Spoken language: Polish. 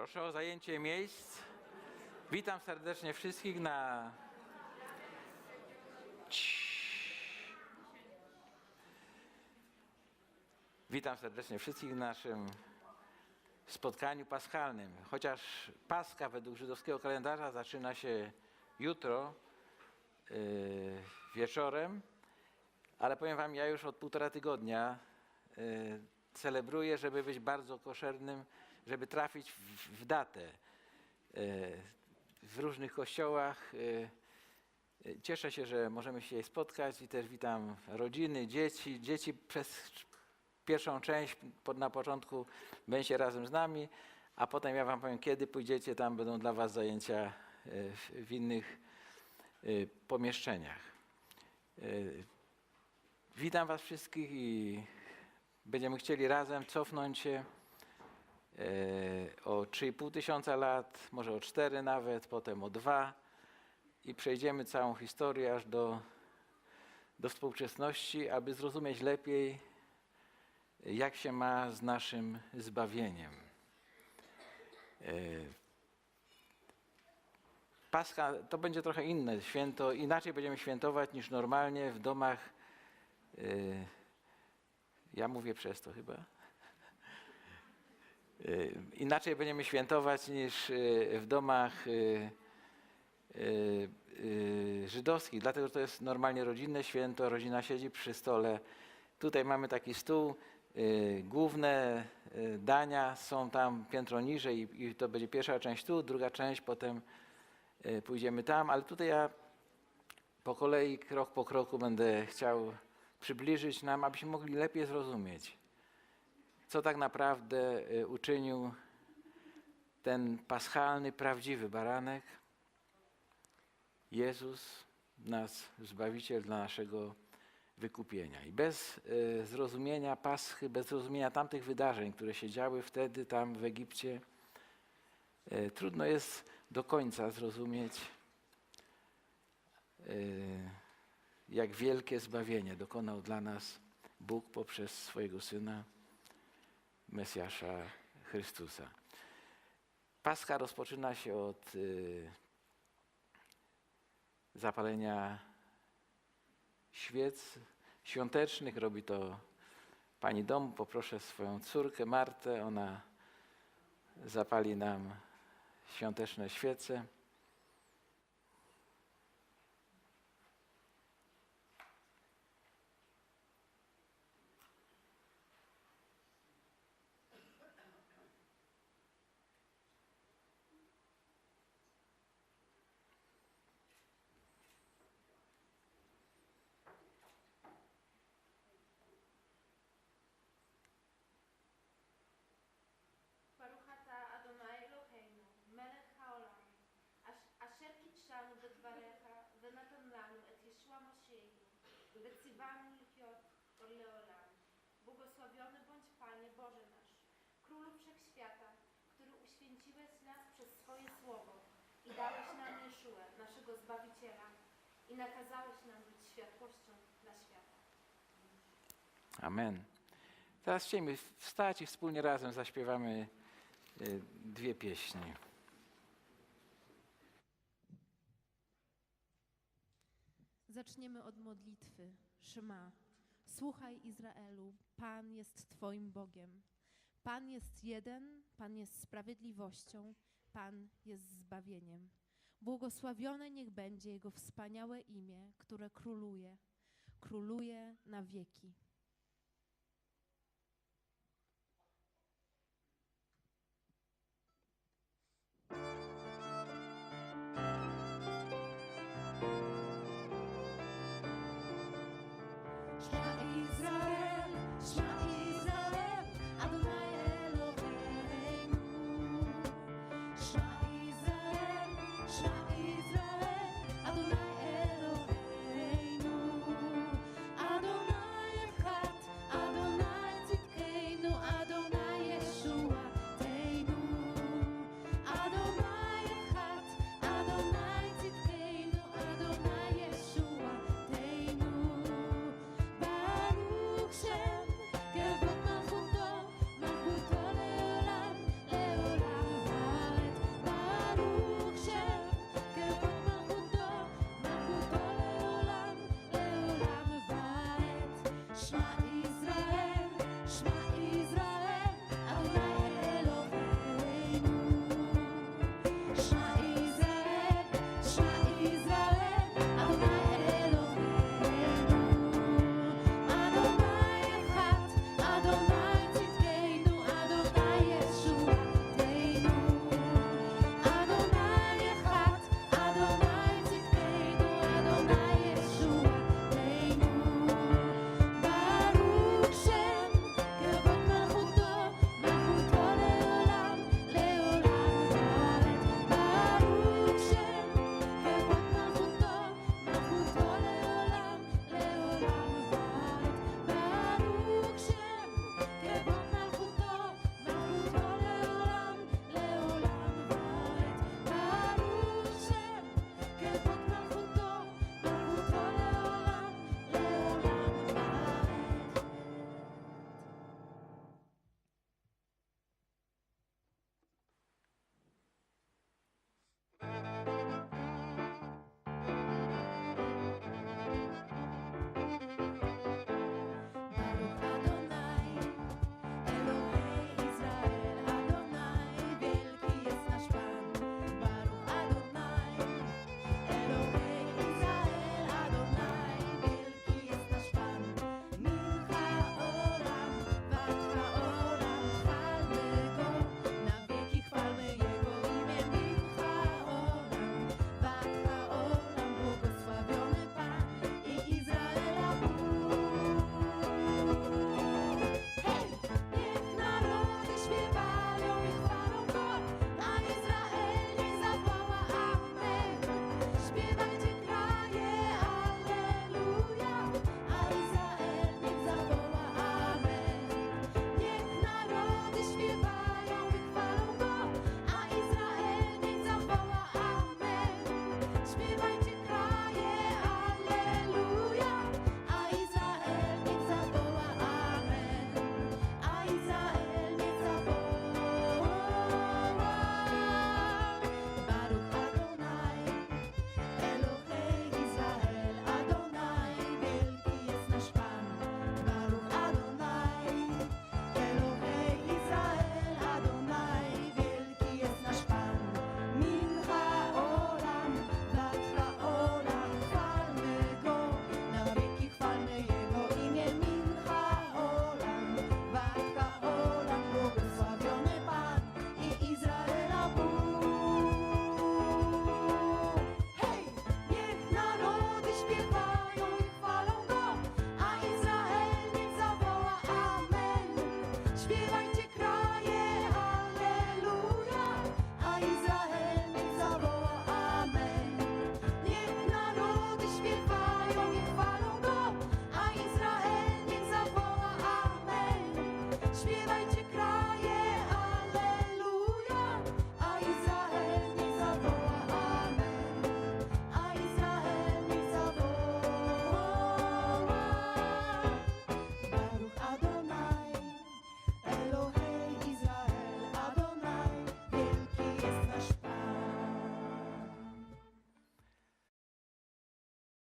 Proszę o zajęcie miejsc. Witam serdecznie wszystkich na. Witam serdecznie wszystkich w naszym spotkaniu paschalnym. Chociaż Paska według żydowskiego kalendarza zaczyna się jutro yy, wieczorem, ale powiem Wam, ja już od półtora tygodnia yy, celebruję, żeby być bardzo koszernym, żeby trafić w, w datę. Yy, w różnych kościołach. yy, yy, Cieszę się, że możemy się spotkać i też witam rodziny, dzieci. Dzieci przez pierwszą część na początku będziecie razem z nami, a potem ja wam powiem, kiedy pójdziecie, tam będą dla was zajęcia w, innych pomieszczeniach. Witam was wszystkich i będziemy chcieli razem cofnąć się e, o 3,5 tysiąca lat, może o 4 nawet, potem o 2 i przejdziemy całą historię aż do, do współczesności, aby zrozumieć lepiej, jak się ma z naszym zbawieniem. E, Pascha to będzie trochę inne święto, inaczej będziemy świętować niż normalnie w domach. e, Ja mówię przez to chyba. Y, Inaczej będziemy świętować niż y, w domach y, żydowskich, dlatego że to jest normalnie rodzinne święto, rodzina siedzi przy stole. Tutaj mamy taki stół, główne dania są tam piętro niżej i, to będzie pierwsza część tu, druga część, potem pójdziemy tam, ale tutaj ja po kolei, krok po kroku będę chciał przybliżyć nam, abyśmy mogli lepiej zrozumieć, co tak naprawdę y, uczynił ten paschalny, prawdziwy baranek, Jezus, nas Zbawiciel dla naszego wykupienia. I bez y, zrozumienia Paschy, bez zrozumienia tamtych wydarzeń, które się działy wtedy tam w Egipcie, y, trudno jest do końca zrozumieć, jak wielkie zbawienie dokonał dla nas Bóg poprzez swojego Syna, Mesjasza Chrystusa. Pascha rozpoczyna się od y, zapalenia świec świątecznych. Robi to pani domu. Poproszę swoją córkę Martę. Ona zapali nam świąteczne świece. קידשנו בדבריך ונתן לנו את ישוע משיחנו, וציוונו לחיות עוד לעולם. Błogosławiony bądź Panie Boże nasz, Królu Wszechświata, który uświęciłeś nas przez swoje słowo i dałeś nam Jeszuę, naszego Zbawiciela i nakazałeś nam być światłością dla świata. Amen. Teraz chcielibyśmy wstać i wspólnie razem zaśpiewamy y, dwie pieśni. Zaczniemy od modlitwy. Szma. Słuchaj Izraelu, Pan jest Twoim Bogiem. Pan jest jeden, Pan jest sprawiedliwością, Pan jest zbawieniem. Błogosławione niech będzie Jego wspaniałe imię, które króluje, króluje na wieki.